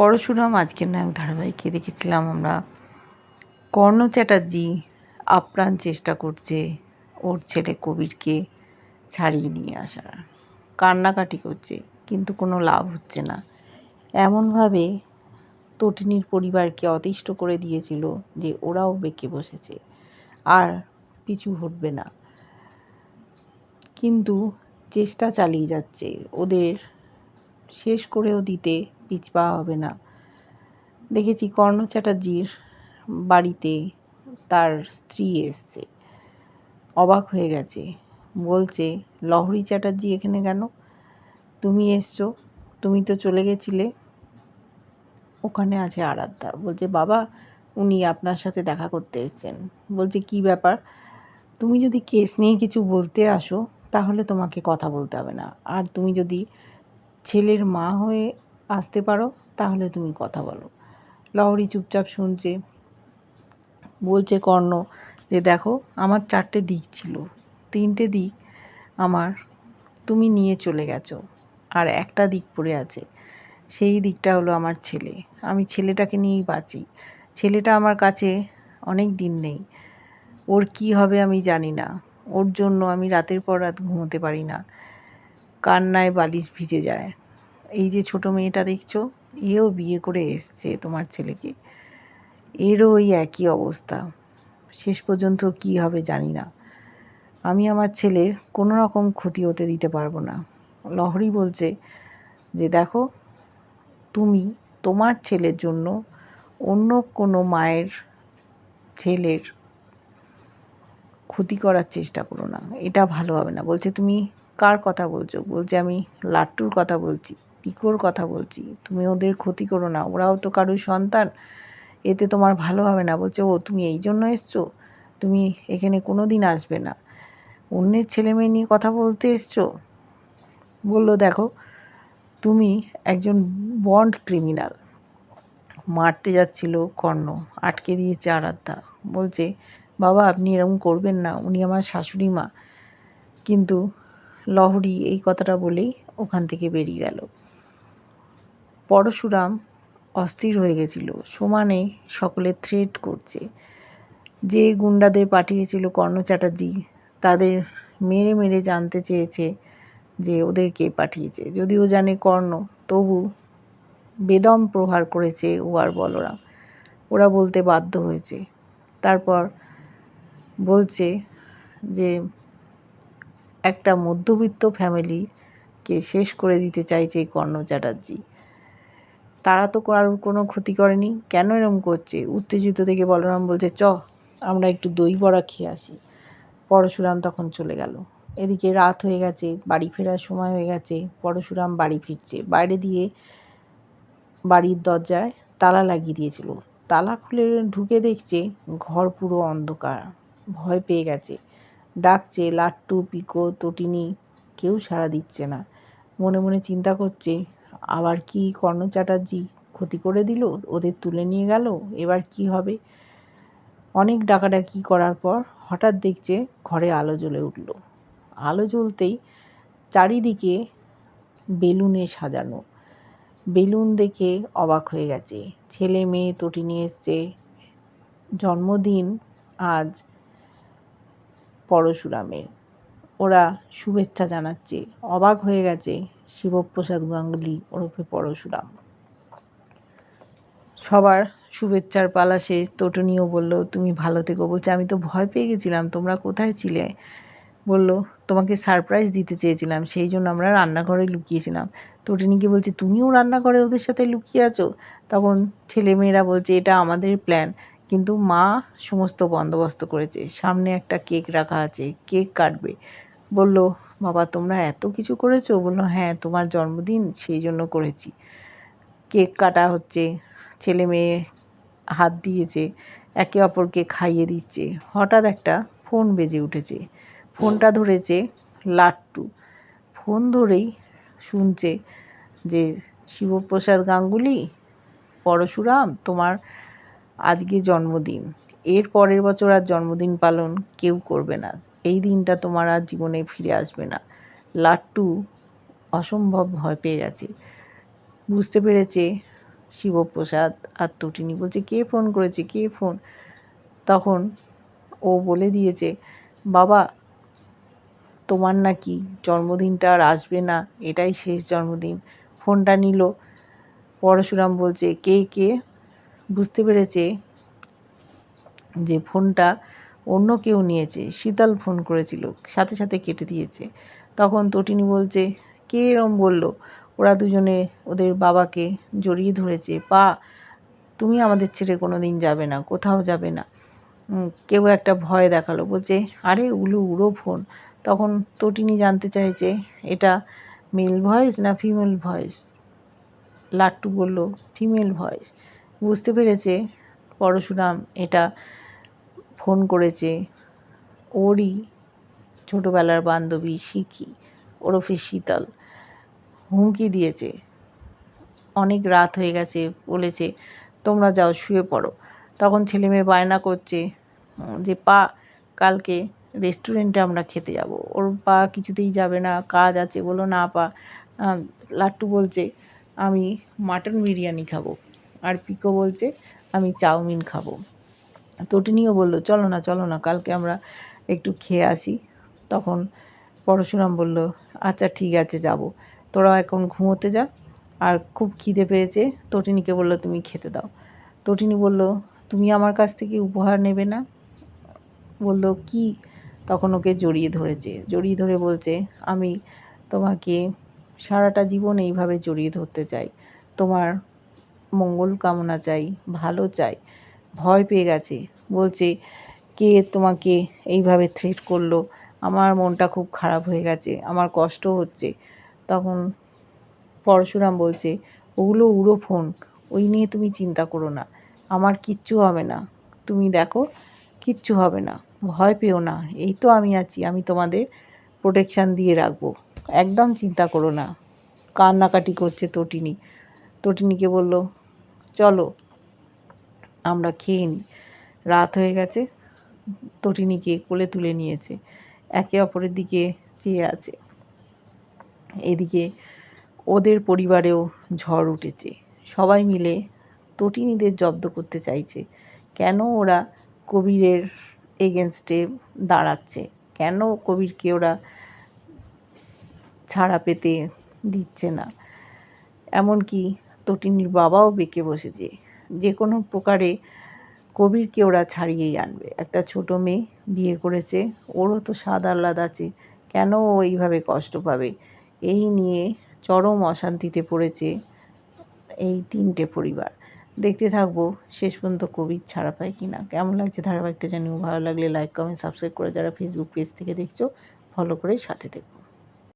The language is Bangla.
পরশুরাম আজকের নায়ক ধারাবাহিকে দেখেছিলাম আমরা। কর্ণ চ্যাটার্জি আপ্রাণ চেষ্টা করছে ওর ছেলে কবিরকে ছাড়িয়ে নিয়ে আসার। কান্নাকাটি করছে, কিন্তু কোনো লাভ হচ্ছে না। এমনভাবে তটিনীর পরিবারকে অতিষ্ঠ করে দিয়েছিল যে ওরাও বেঁকে বসেছে, আর পিছু হটবে না। কিন্তু চেষ্টা চালিয়ে যাচ্ছে, ওদের শেষ করেও দিতে পিছপা হবে না। দেখেছি কর্ণ চ্যাটার্জির বাড়িতে তার স্ত্রী এসছে। অবাক হয়ে গেছে। বলছে, লহরি চ্যাটার্জি এখানে কেন? তুমি এসছো? তুমি তো চলে গেছিলে। ওখানে আছে আরাধ্যা। বলছে, বাবা, উনি আপনার সাথে দেখা করতে এসছেন। বলছে, কি ব্যাপার? তুমি যদি কেস নিয়ে কিছু বলতে আসো, তাহলে তোমাকে কথা বলতে হবে না। আর তুমি যদি ছেলের মা হয়ে আসতে পারো, তাহলে তুমি কথা বলো। লহরি চুপচাপ শুনছে। বলছে, কর্ণ, যে দেখো, আমার চারটে দিক ছিল। তিনটে দিক আমার, তুমি নিয়ে চলে গেছো। আর একটা দিক পড়ে আছে। সেই দিকটা হলো আমার ছেলে। আমি ছেলেটাকে নিয়েই বাঁচি। ছেলেটা আমার কাছে অনেক দিন নেই। ওর কি হবে আমি জানি না। ওর জন্য আমি রাতের পর রাত ঘুমোতে পারি না। কান্নায় বালিশ ভিজে যায়। এই যে ছোট মেয়েটা দেখছ এও বিয়ে করে এসছে তোমার ছেলেকে। এরও ওই একই অবস্থা। শেষ পর্যন্ত কি হবে জানি না। আমি আমার ছেলের কোনো রকম ক্ষতি হতে দিতে পারব না। লহরি বলছে যে, দেখো, তুমি তোমার ছেলের জন্য অন্য কোনো মায়ের ছেলের ক্ষতি করার চেষ্টা করো না। এটা ভালো হবে না। বলছে, তুমি কার কথা বলছো? বলছে, আমি লাট্টুর কথা বলছি। পিকোর কথা বলছি। তুমি ওদের ক্ষতি করো না, ওরাও তো কারোর সন্তান। এতে তোমার ভালো হবে না। বলছে, ও, তুমি এই জন্য এসছো? তুমি এখানে কোনো দিন আসবে না। অন্যের ছেলে মেয়ে নিয়ে কথা বলতে এসছো? বলল, দেখো, তুমি একজন বন্ড ক্রিমিনাল। মারতে যাচ্ছিল কর্ণ, আটকে দিয়েছে আরাধ্যা। বলছে, বাবা, আপনি এরকম করবেন না, উনি আমার শাশুড়ি মা। কিন্তু লহরি এই কথাটা বলেই ওখান থেকে বেরিয়ে গেল। পরশুরাম অস্থির হয়ে গেছিল। সমানে সকলে থ্রেট করছে। যে গুন্ডাদের পাঠিয়েছিল কর্ণ চ্যাটার্জি, তাদের মেরে মেরে জানতে চেয়েছে যে ওদেরকে পাঠিয়েছে। যদিও জানে কর্ণ, তবু বেদম প্রহার করেছে ও আর বলরাম। ওরা বলতে বাধ্য হয়েছে। তারপর বলছে যে একটা মধ্যবিত্ত ফ্যামিলিকে শেষ করে দিতে চাইছে কর্ণ চ্যাটার্জি। তারা তো কারোর কোনো ক্ষতি করেনি। কেন এরম করছে? উত্তেজিত দেখে বলরাম বলছে, চ, আমরা একটু দই বড়া খেয়ে আসি। পরশুরাম তখন চলে গেল। এদিকে রাত হয়ে গেছে, বাড়ি ফেরার সময় হয়ে গেছে, পরশুরাম বাড়ি ফিরছে। বাইরে দিয়ে বাড়ির দরজায় তালা লাগিয়ে দিয়েছিল। তালা খুলে ঢুকে দেখছে ঘর পুরো অন্ধকার। ভয় পেয়ে গেছে। ডাকছে, লাট্টু, পিকো, তটিনি, কেউ সাড়া দিচ্ছে না। মনে মনে চিন্তা করছে আবার কি কর্ণ চ্যাটার্জি ক্ষতি করে দিল? ওদের তুলে নিয়ে গেল? এবার কি হবে? অনেক ডাকাডাকি করার পর হঠাৎ দেখছে ঘরে আলো জ্বলে উঠল। আলো জ্বলতেই চারিদিকে বেলুনে সাজানো। বেলুন দেখে অবাক হয়ে গেছে। ছেলে মেয়ে তটি নিয়ে এসছে। জন্মদিন আজ পরশুরামের। ওরা শুভেচ্ছা জানাচ্ছে। অবাক হয়ে গেছে শিবপ্রসাদ গাঙ্গুলি ওরফে পরশুরাম। সবার শুভেচ্ছার পালা শেষ তোটনিও বলল, তুমি ভালো থেকো। বলছে, আমি তো ভয় পেয়ে গেছিলাম, তোমরা কোথায় ছিলে? বলল, তোমাকে সারপ্রাইজ দিতে চেয়েছিলাম, সেই জন্য আমরা রান্নাঘরে লুকিয়েছিলাম। তোটনিকে বলছে, তুমিও রান্নাঘরে ওদের সাথে লুকিয়ে আছো? তখন ছেলেমেয়েরা বলছে, এটা আমাদের প্ল্যান কিন্তু মা সমস্ত বন্দোবস্ত করেছে, সামনে একটা কেক রাখা আছে, কেক কাটবে। বলল বাবা, তোমরা এত কিছু করেছ? বলল হ্যাঁ তোমার জন্মদিন সেই জন্য করেছি। কেক কাটা হচ্ছে, ছেলে মেয়ে হাত দিয়েছে, একে অপরকে খাইয়ে দিচ্ছে। হঠাৎ একটা ফোন বেজে উঠেছে। ফোনটা ধরেছে লাট্টু। ফোন ধরেই শুনছে যে, শিবপ্রসাদ গাঙ্গুলি, পরশুরাম, তোমার আজকে জন্মদিন। এর পরের বছর আর জন্মদিন পালন কেউ করবে না। এই দিনটা তোমার আর জীবনে ফিরে আসবে না। লাট্টু অসম্ভব ভয় পেয়ে গেছে। বুঝতে পেরেছে শিবপ্রসাদ আর তটিনী বলছে, কে ফোন করেছে? কে ফোন? তখন ও বলে দিয়েছে, বাবা, তোমার নাকি জন্মদিনটা আর আসবে না, এটাই শেষ জন্মদিন। ফোনটা নিল। পরশুরাম বলছে, কে কে? বুঝতে পেরেছে যে ফোনটা অন্য কেউ নিয়েছে। শীতল ফোন করেছিল, সাথে সাথে কেটে দিয়েছে। তখন তটিনী বলছে, কে এরম বলল? ওরা দুজনে ওদের বাবাকে জড়িয়ে ধরেছে। পা, তুমি আমাদের ছেড়ে কোনো দিন যাবে না, কোথাও যাবে না। কেউ একটা ভয় দেখাল। বলছে, আরে, উলো, উড়ো ফোন। তখন তটিনী জানতে চাইছে, এটা মেল ভয়েস না ফিমেল ভয়েস লাট্টু বলল ফিমেল ভয়েস বুঝতে পেরেছে পরশুরাম এটা ফোন করেছে, ওরই ছোটোবেলার বান্ধবী শিখি ওরফে শীতল। হুমকি দিয়েছে। অনেক রাত হয়ে গেছে, বলেছে, তোমরা যাও, শুয়ে পড়ো। তখন ছেলে মেয়ে বায়না করছে, যে, পা, কালকে রেস্টুরেন্টে আমরা খেতে যাব। ওর পা কিছুতেই যাবে না, কাজ আছে। বলো না, পা। লাট্টু বলছে, আমি মাটন বিরিয়ানি খাব। আর পিকো বলছে, আমি চাউমিন খাব। তটিনীও বলল, চলো না চলো না, কালকে আমরা একটু খেয়ে আসি। তখন পরশুরাম বলল আচ্ছা ঠিক আছে, যাব। তোরা এখন ঘুমোতে যা। আর খুব খিদে পেয়েছে, তটিনীকে বলল, তুমি খেতে দাও। তটিনী বলল, তুমি আমার কাছ থেকে উপহার নেবে না? বলল, কি? তখন ওকে জড়িয়ে ধরেছে। জড়িয়ে ধরে বলছে, আমি তোমাকে সারাটা জীবন এইভাবে জড়িয়ে ধরতে চাই। তোমার মঙ্গল কামনা চাই, ভালো চাই। ভয় পেয়ে গেছে। বলছে, কে তোমাকে এইভাবে থ্রেট করল? আমার মনটা খুব খারাপ হয়ে গেছে, আমার কষ্ট হচ্ছে। তখন পরশুরাম বলছে, ওগুলো উড়ো ফোন, ওই নিয়ে তুমি চিন্তা করো না। আমার কিচ্ছু হবে না। তুমি দেখো, কিচ্ছু হবে না। ভয় পেও না। এই তো আমি আছি, আমি তোমাদের প্রোটেকশান দিয়ে রাখব। একদম চিন্তা করো না। কান্নাকাটি করছে তটিনী। তটিনীকে বলল, চলো আমরা খেয়ে নিই। রাত হয়ে গেছে তটিনীকে কোলে তুলে নিয়েছে। একে অপরের দিকে চেয়ে আছে। এদিকে ওদের পরিবারেও ঝড় উঠেছে। সবাই মিলে তটিনীদের জব্দ করতে চাইছে। কেন ওরা কবিরের এগেনস্টে দাঁড়াচ্ছে? কেন কবিরকে ওরা ছাড়া পেতে দিচ্ছে না? এমনকি তটিনীর বাবাও বেঁকে বসেছে। যে কোনো প্রকারে কবিরকে ওরা ছাড়িয়েই আনবে। একটা ছোট মেয়ে বিয়ে করেছে, ওরও তো স্বাদ আহ্লাদ আছে, কেন ও এইভাবে কষ্ট পাবে? এই নিয়ে চরম অশান্তিতে পড়েছে এই তিনটে পরিবার। দেখতে থাকব শেষ পর্যন্ত কবির ছাড়া পায় কি না কেমন লাগছে ধারাবাহিকটা জানিও? ভালো লাগলে লাইক কমেন্ট সাবস্ক্রাইব করে যারা ফেসবুক পেজ থেকে দেখছ ফলো করে সাথে দেখো